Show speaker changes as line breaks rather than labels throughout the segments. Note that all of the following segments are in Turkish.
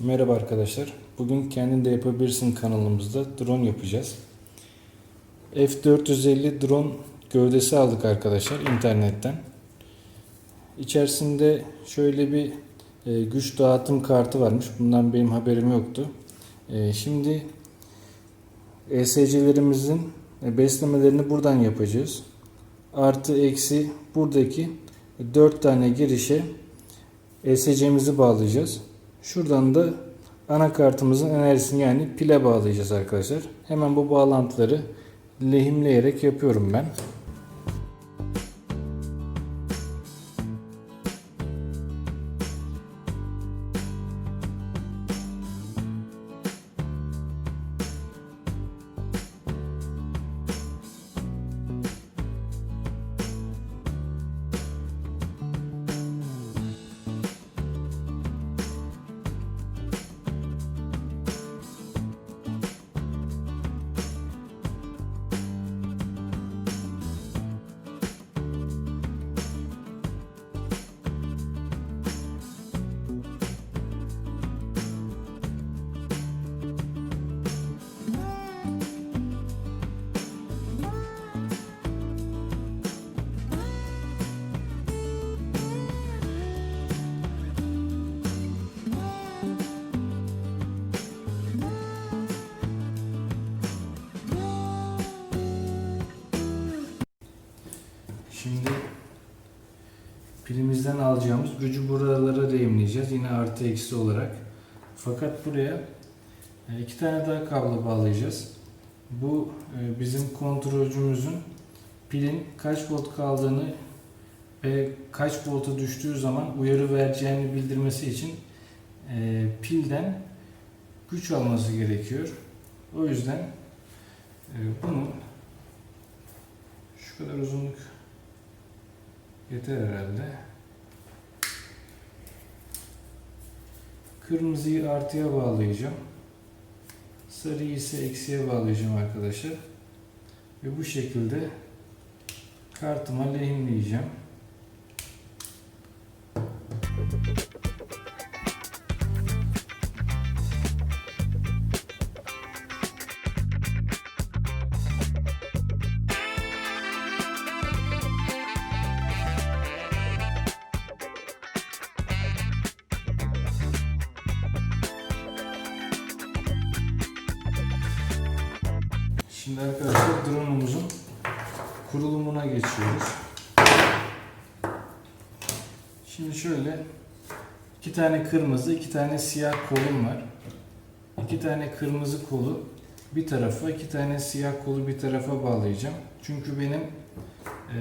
Merhaba arkadaşlar. Bugün kendin de yapabilirsin kanalımızda drone yapacağız. F450 drone gövdesi aldık arkadaşlar internetten. İçerisinde şöyle bir e, güç dağıtım kartı varmış. Bundan benim haberim yoktu. E, şimdi ESC'lerimizin e, beslemelerini buradan yapacağız. Artı eksi buradaki 4 tane girişe ESC'mizi bağlayacağız. Şuradan da anakartımızın enerjisini yani pile bağlayacağız arkadaşlar. Hemen bu bağlantıları lehimleyerek yapıyorum ben. Şimdi pilimizden alacağımız gücü buralara lehimleyeceğiz. Yine artı eksi olarak. Fakat buraya e, iki tane daha kablo bağlayacağız. Bu e, bizim kontrolcümüzün pilin kaç volt kaldığını ve kaç volta düştüğü zaman uyarı vereceğini bildirmesi için e, pilden güç alması gerekiyor. O yüzden e, bunu şu kadar uzunluk Yeter herhalde. Kırmızıyı artıya bağlayacağım. Sarıyı ise eksiye bağlayacağım arkadaşlar. Ve bu şekilde kartıma lehimleyeceğim. Şimdi arkadaşlar drone'umuzun kurulumuna geçiyoruz. Şimdi şöyle iki tane kırmızı, iki tane siyah kolum var. İki tane kırmızı kolu bir tarafa, iki tane siyah kolu bir tarafa bağlayacağım. Çünkü benim e,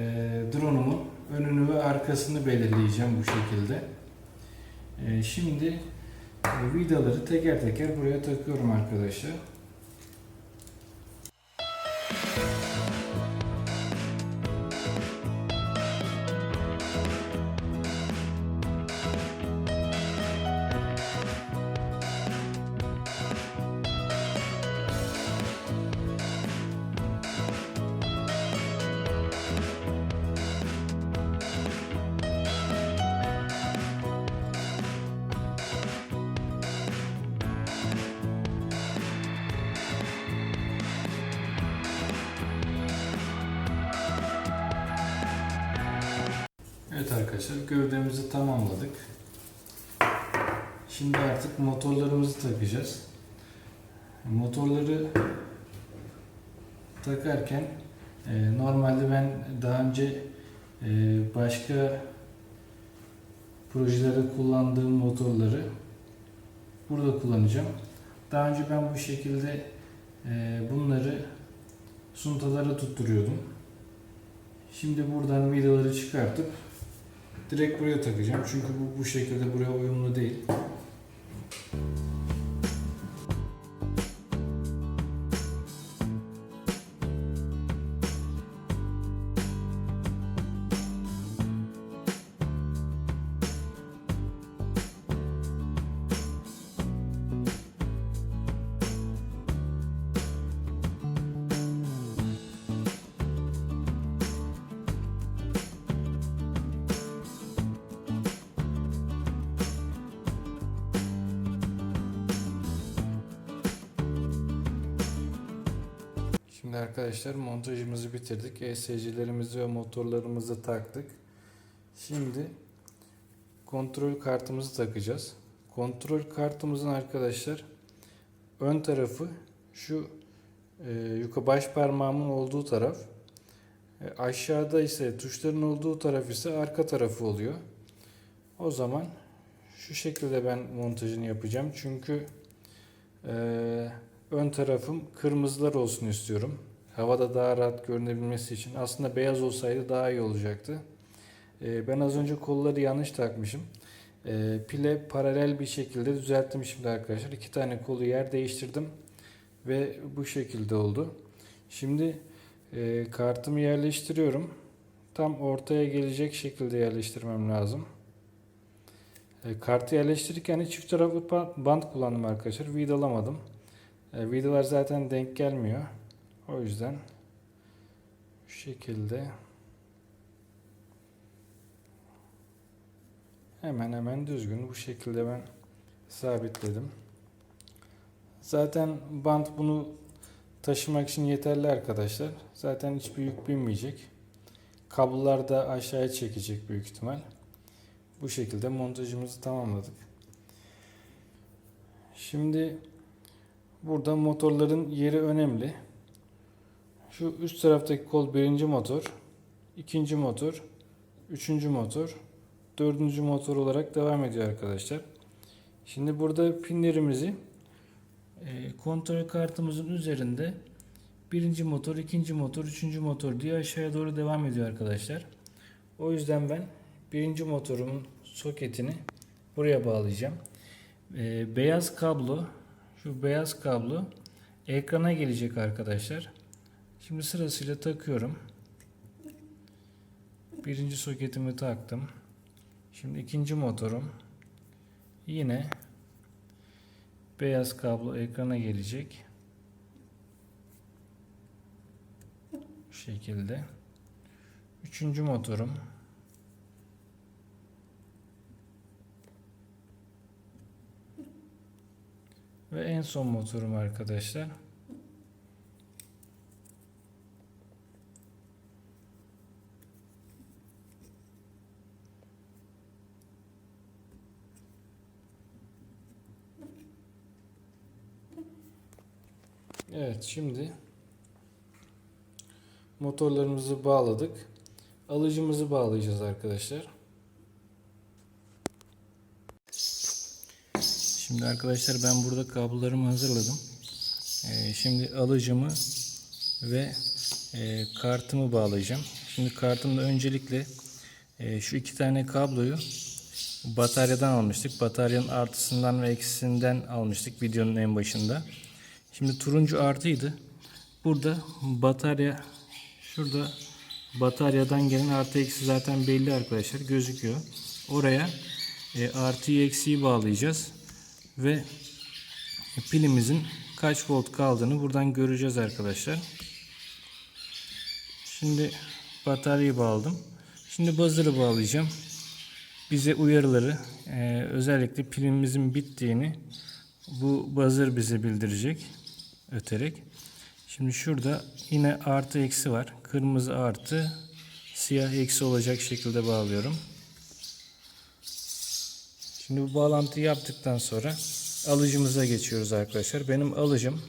drone'umun önünü ve arkasını belirleyeceğim bu şekilde. E, şimdi e, vidaları teker teker buraya takıyorum arkadaşlar. Arkadaşlar gövdemizi tamamladık. Şimdi artık motorlarımızı takacağız. Motorları takarken e, normalde ben daha önce e, başka projelerde kullandığım motorları burada kullanacağım. Daha önce ben bu şekilde e, bunları suntalara tutturuyordum. Şimdi buradan vidaları çıkartıp direkt buraya takacağım. Çünkü bu bu şekilde buraya uyumlu değil. Arkadaşlar montajımızı bitirdik. ESC'lerimizi ve motorlarımızı taktık. Şimdi kontrol kartımızı takacağız. Kontrol kartımızın arkadaşlar ön tarafı şu e, yukarı baş parmağımın olduğu taraf. E, aşağıda ise tuşların olduğu taraf ise arka tarafı oluyor. O zaman şu şekilde ben montajını yapacağım. Çünkü e, ön tarafım kırmızılar olsun istiyorum. Havada daha rahat görünebilmesi için. Aslında beyaz olsaydı daha iyi olacaktı. E, ben az önce kolları yanlış takmışım. E, pile paralel bir şekilde düzelttim şimdi arkadaşlar. İki tane kolu yer değiştirdim. Ve bu şekilde oldu. Şimdi e, kartımı yerleştiriyorum. Tam ortaya gelecek şekilde yerleştirmem lazım. E, kartı yerleştirirken çift taraflı ba- bant kullandım arkadaşlar. Vidalamadım. E, vidalar zaten denk gelmiyor. O yüzden şu şekilde hemen hemen düzgün bu şekilde ben sabitledim. Zaten bant bunu taşımak için yeterli arkadaşlar. Zaten hiçbir yük binmeyecek. Kablolar da aşağıya çekecek büyük ihtimal. Bu şekilde montajımızı tamamladık. Şimdi burada motorların yeri önemli. Şu üst taraftaki kol birinci motor, ikinci motor, üçüncü motor, dördüncü motor olarak devam ediyor arkadaşlar. Şimdi burada pinlerimizi e, kontrol kartımızın üzerinde birinci motor, ikinci motor, üçüncü motor diye aşağıya doğru devam ediyor arkadaşlar. O yüzden ben birinci motorumun soketini buraya bağlayacağım. E, beyaz kablo, şu beyaz kablo ekrana gelecek arkadaşlar. Şimdi sırasıyla takıyorum. Birinci soketimi taktım. Şimdi ikinci motorum yine beyaz kablo ekrana gelecek. Bu şekilde. Üçüncü motorum. Ve en son motorum arkadaşlar. Şimdi motorlarımızı bağladık. Alıcımızı bağlayacağız arkadaşlar. Şimdi arkadaşlar ben burada kablolarımı hazırladım. Ee, şimdi alıcımı ve e, kartımı bağlayacağım. Şimdi kartımda öncelikle e, şu iki tane kabloyu bataryadan almıştık. Bataryanın artısından ve eksisinden almıştık videonun en başında. Şimdi turuncu artıydı. Burada batarya şurada bataryadan gelen artı eksi zaten belli arkadaşlar gözüküyor. Oraya e, artıyı eksiği bağlayacağız ve pilimizin kaç volt kaldığını buradan göreceğiz arkadaşlar. Şimdi bataryayı bağladım. Şimdi buzzer'ı bağlayacağım. Bize uyarıları e, özellikle pilimizin bittiğini bu buzzer bize bildirecek öterek. Şimdi şurada yine artı eksi var. Kırmızı artı siyah eksi olacak şekilde bağlıyorum. Şimdi bu bağlantıyı yaptıktan sonra alıcımıza geçiyoruz arkadaşlar. Benim alıcım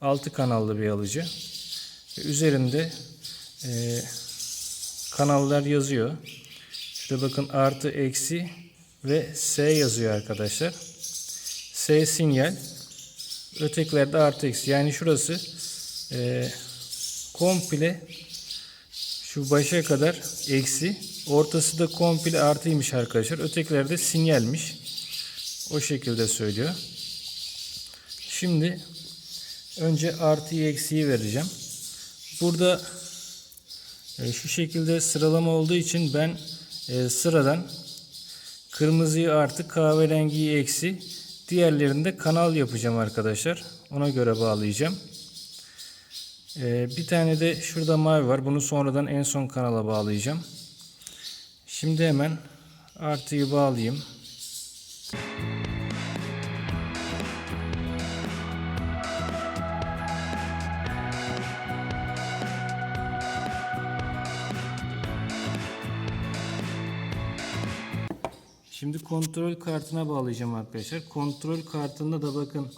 6 kanallı bir alıcı. Üzerinde e, kanallar yazıyor. Şurada bakın artı eksi ve S yazıyor arkadaşlar. S sinyal. Ötekilerde artı eksi. Yani şurası e, komple şu başa kadar eksi. Ortası da komple artıymış arkadaşlar. Ötekilerde sinyalmiş. O şekilde söylüyor. Şimdi önce artıyı eksiği vereceğim. Burada e, şu şekilde sıralama olduğu için ben e, sıradan kırmızıyı artı kahverengiyi eksi diğerlerinde kanal yapacağım arkadaşlar. Ona göre bağlayacağım. E, bir tane de şurada mavi var. Bunu sonradan en son kanala bağlayacağım. Şimdi hemen artıyı bağlayayım. Şimdi kontrol kartına bağlayacağım arkadaşlar. Kontrol kartında da bakın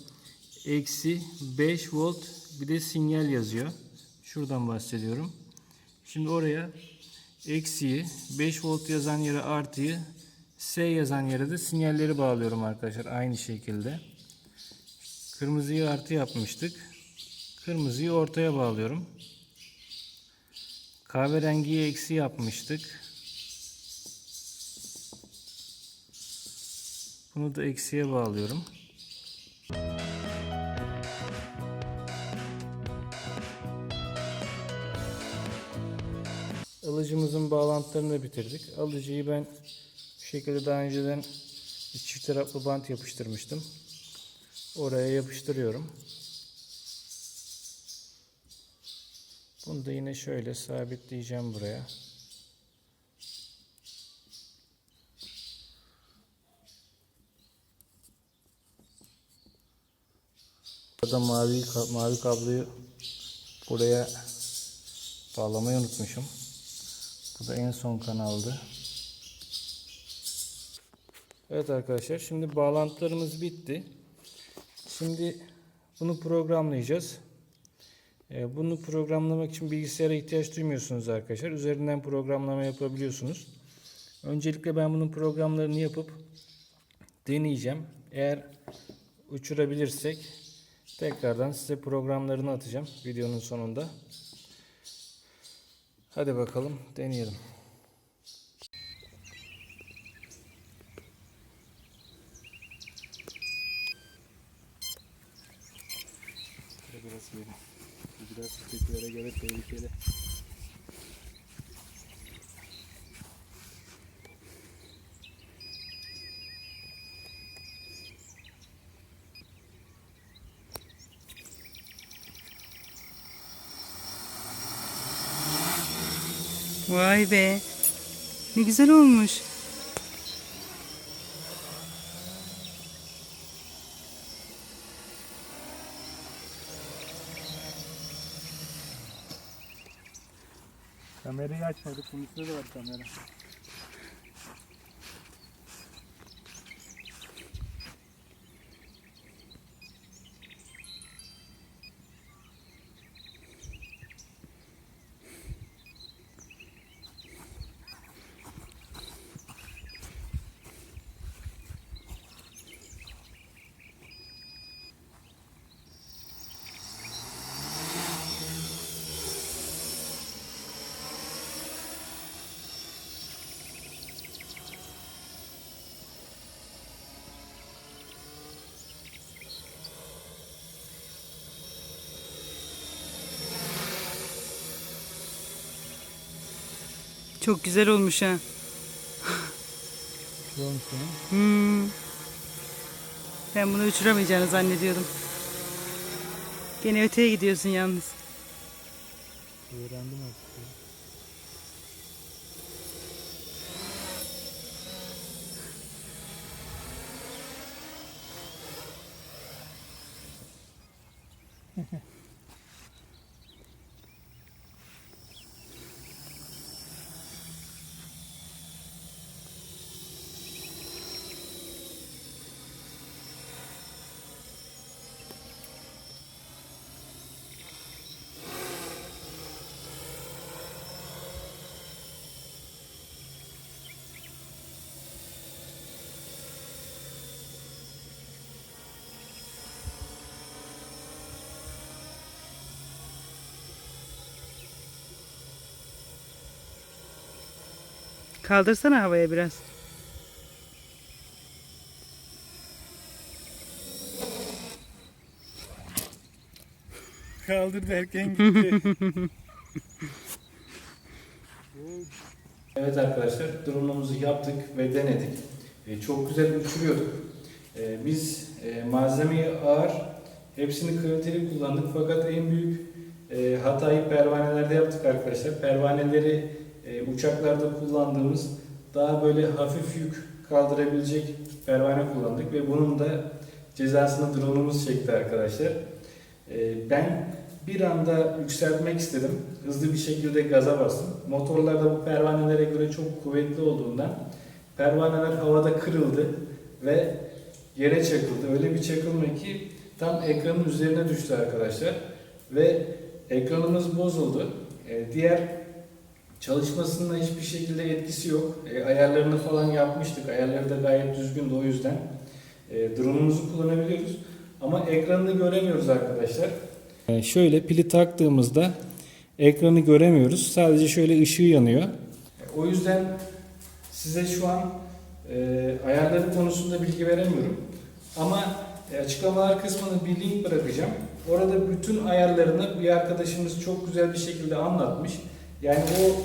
eksi 5 volt bir de sinyal yazıyor. Şuradan bahsediyorum. Şimdi oraya eksiyi 5 volt yazan yere artıyı S yazan yere de sinyalleri bağlıyorum arkadaşlar. Aynı şekilde. Kırmızıyı artı yapmıştık. Kırmızıyı ortaya bağlıyorum. Kahverengiyi eksi yapmıştık. Bunu da eksiye bağlıyorum. Alıcımızın bağlantılarını da bitirdik. Alıcıyı ben bu şekilde daha önceden çift taraflı bant yapıştırmıştım. Oraya yapıştırıyorum. Bunu da yine şöyle sabitleyeceğim buraya. Burada mavi mavi kabloyu buraya bağlamayı unutmuşum. Bu da en son kanaldı. Evet arkadaşlar şimdi bağlantılarımız bitti. Şimdi bunu programlayacağız. Ee, Bunu programlamak için bilgisayara ihtiyaç duymuyorsunuz arkadaşlar. Üzerinden programlama yapabiliyorsunuz. Öncelikle ben bunun programlarını yapıp deneyeceğim. Eğer uçurabilirsek tekrardan size programlarını atacağım videonun sonunda. Hadi bakalım deneyelim. Biraz böyle. Biraz küçüklere göre tehlikeli.
Vay be. Ne güzel olmuş.
Kamerayı açmadık. Bunun üstünde de var kamera.
Çok güzel olmuş ha.
Güzel olmuş değil mi?
Hmm. Ben bunu uçuramayacağını zannediyordum. Gene öteye gidiyorsun yalnız.
Öğrendim artık. ya.
Kaldırsana havaya biraz.
Kaldır derken gitti. evet arkadaşlar drone'umuzu yaptık ve denedik. E, çok güzel uçuruyorduk. E, biz e, malzemeyi ağır, hepsini kaliteli kullandık fakat en büyük e, hatayı pervanelerde yaptık arkadaşlar. Pervaneleri e, uçaklarda kullandığımız daha böyle hafif yük kaldırabilecek pervane kullandık ve bunun da cezasını drone'umuz çekti arkadaşlar. Ee, Ben bir anda yükseltmek istedim. Hızlı bir şekilde gaza bastım. Motorlar da bu pervanelere göre çok kuvvetli olduğundan pervaneler havada kırıldı ve yere çakıldı. Öyle bir çakılma ki tam ekranın üzerine düştü arkadaşlar. Ve ekranımız bozuldu. E, diğer çalışmasında hiçbir şekilde etkisi yok. E, ayarlarını falan yapmıştık. Ayarları da gayet düzgündü o yüzden. E, drone'umuzu kullanabiliyoruz. Ama ekranını göremiyoruz arkadaşlar. E, şöyle pili taktığımızda ekranı göremiyoruz. Sadece şöyle ışığı yanıyor. E, o yüzden size şu an e, ayarları konusunda bilgi veremiyorum. Ama e, açıklamalar kısmına bir link bırakacağım. Orada bütün ayarlarını bir arkadaşımız çok güzel bir şekilde anlatmış. Yani o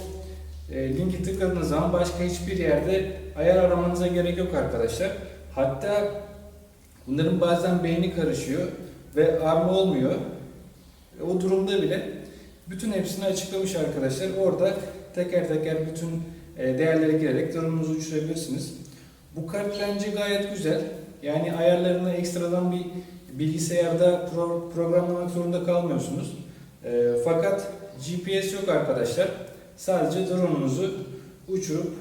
e, linki tıkladığınız zaman başka hiçbir yerde ayar aramanıza gerek yok arkadaşlar. Hatta bunların bazen beyni karışıyor ve arma olmuyor. E, O durumda bile bütün hepsini açıklamış arkadaşlar. Orada teker teker bütün e, değerlere girerek durumunuzu uçurabilirsiniz. Bu kart bence gayet güzel. Yani ayarlarını ekstradan bir bilgisayarda pro- programlamak zorunda kalmıyorsunuz. E, fakat GPS yok arkadaşlar. Sadece drone'unuzu uçurup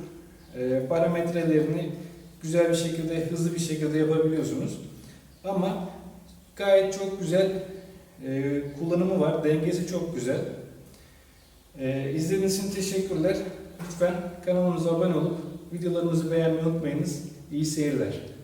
e, parametrelerini güzel bir şekilde, hızlı bir şekilde yapabiliyorsunuz. Ama gayet çok güzel e, kullanımı var. Dengesi çok güzel. E, izlediğiniz için teşekkürler. Lütfen kanalımıza abone olup videolarımızı beğenmeyi unutmayınız. İyi seyirler.